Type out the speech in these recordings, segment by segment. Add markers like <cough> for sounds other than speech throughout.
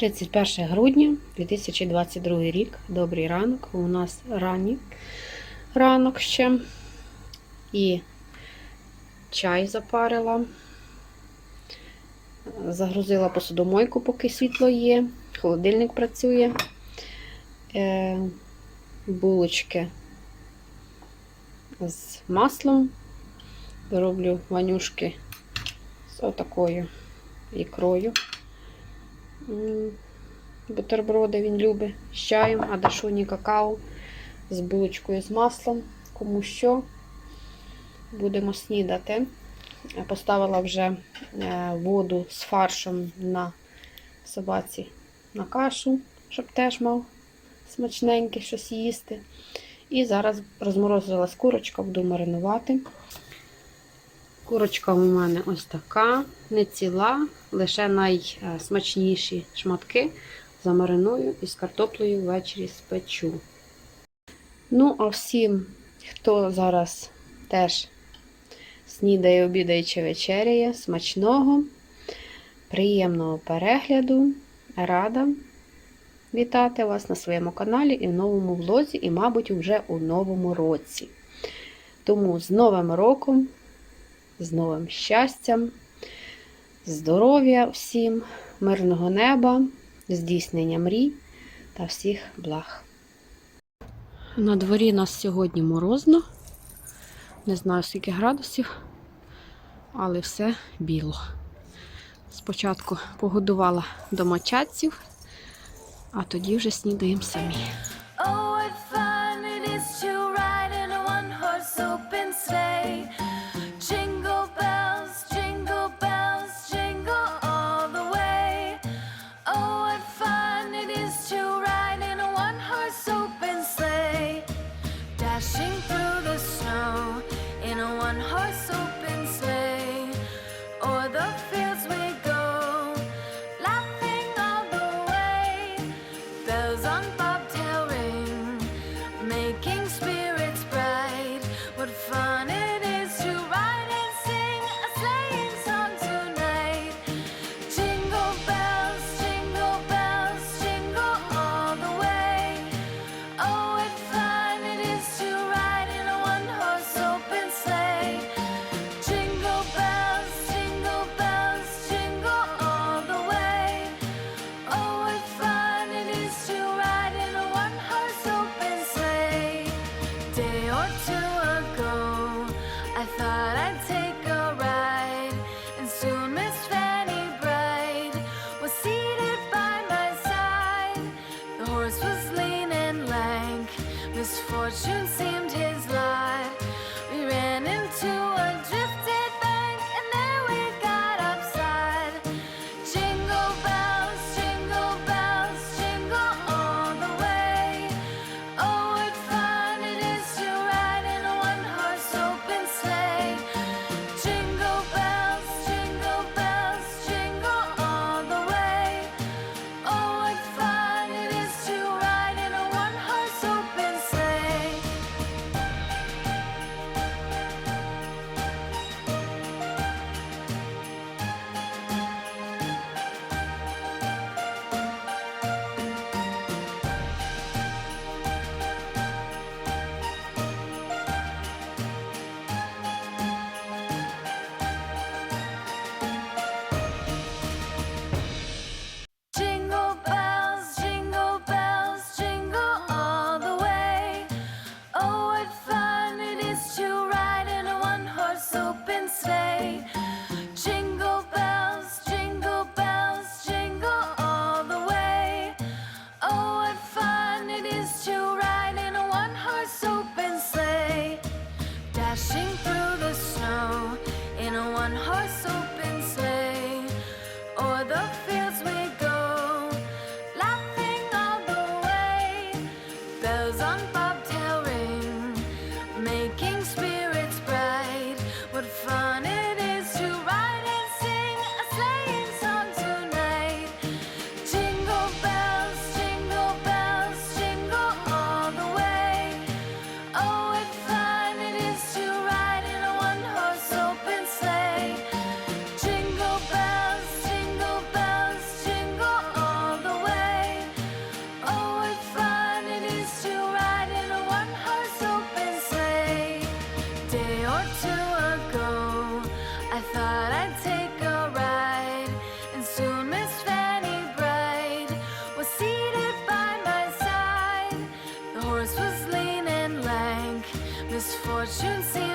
31 грудня 2022 рік. Добрий ранок. У нас ранній ранок ще. І чай запарила. Загрузила посудомойку, поки світло є. Холодильник працює. Е, булочки з маслом. Роблю ванюшки з отакою ікрою. Бутерброди він любить з чаєм, а Дашуні какао з булочкою з маслом. Кому що. Будемо снідати. Поставила вже е, воду з фаршем на собаці на кашу, щоб теж мав смачненьке щось їсти. І зараз розморозилась курочка, буду маринувати. Курочка у мене ось така, не ціла, лише найсмачніші шматки замариную і з картоплею ввечері спечу. Ну, а всім, хто зараз теж снідає, обідає чи вечеряє, смачного, приємного перегляду. Рада вітати вас на своєму каналі і в новому влозі, і, мабуть, вже у новому році. Тому з Новим роком! З новим щастям, здоров'я всім, мирного неба, здійснення мрій та всіх благ. На дворі нас сьогодні морозно. Не знаю скільки градусів, але все біло. Спочатку погодувала домочадців, а тоді вже снідаємо самі. The snow in a one-horse open I'd take a ride, and soon Miss Fanny Bright was seated by my side. The horse was lean and lank, misfortune seemed his lot. fortune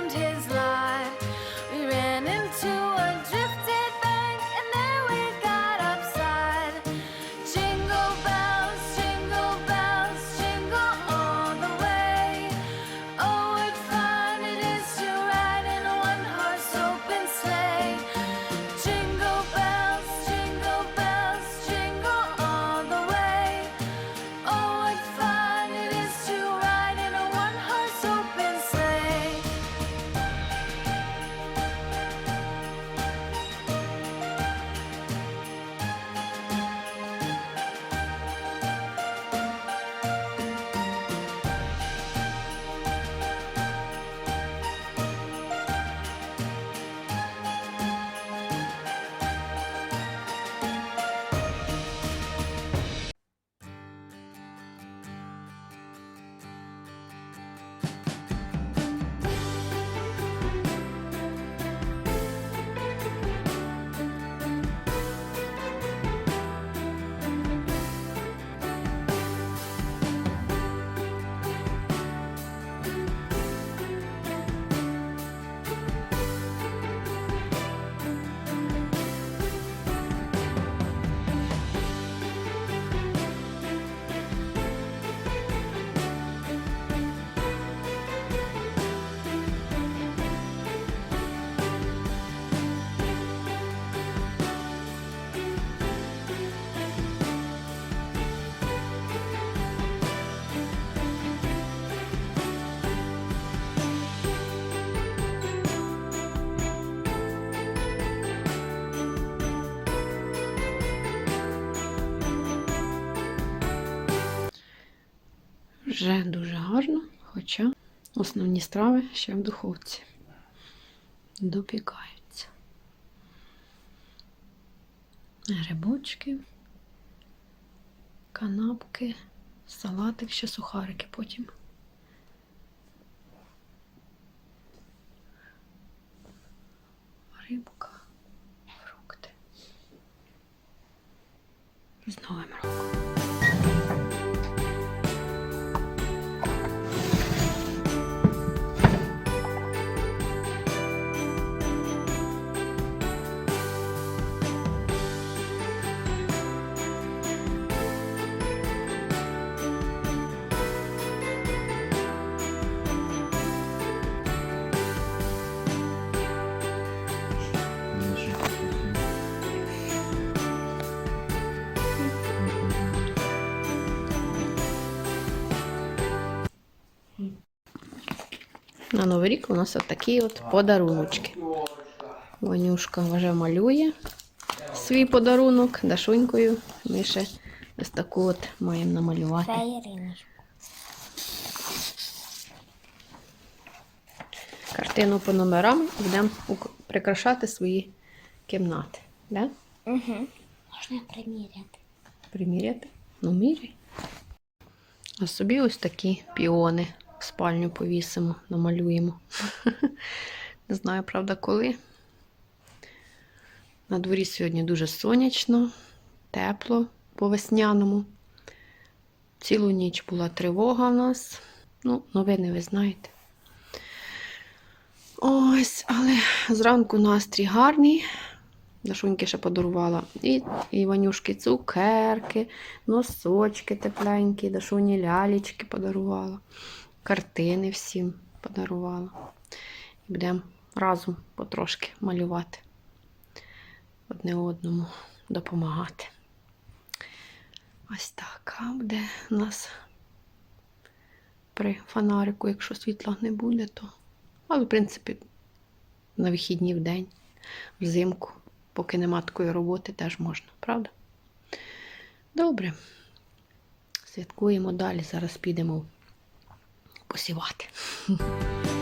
Вже дуже гарно, хоча основні страви ще в духовці допікаються. Грибочки, канапки, салатик, ще сухарики потім. Рибка, фрукти. З Новим роком. На Новий рік у нас от такі от подаруночки. Ванюшка вже малює свій подарунок Дашунькою. Ми ще ось таку от маємо намалювати. Картину по номерам будемо прикрашати свої кімнати. Да? Угу. Можна приміряти. Приміряти? Ну, міряй. А собі ось такі піони спальню повісимо, намалюємо. <laughs> Не знаю, правда, коли. На дворі сьогодні дуже сонячно, тепло по весняному. Цілу ніч була тривога в нас. Ну, новини ви знаєте. Ось, але зранку настрій гарний. Дашуньки ще подарувала. І Іванюшки цукерки, носочки тепленькі, Дашуні лялечки подарувала, картини всім подарувала. І будемо разом потрошки малювати, одне одному допомагати. Ось так а буде у нас при фонарику, якщо світла не буде, то. Але, в принципі, на вихідні в день, взимку поки нема такої роботи, теж можна, правда? Добре. Святкуємо далі. Зараз підемо see what.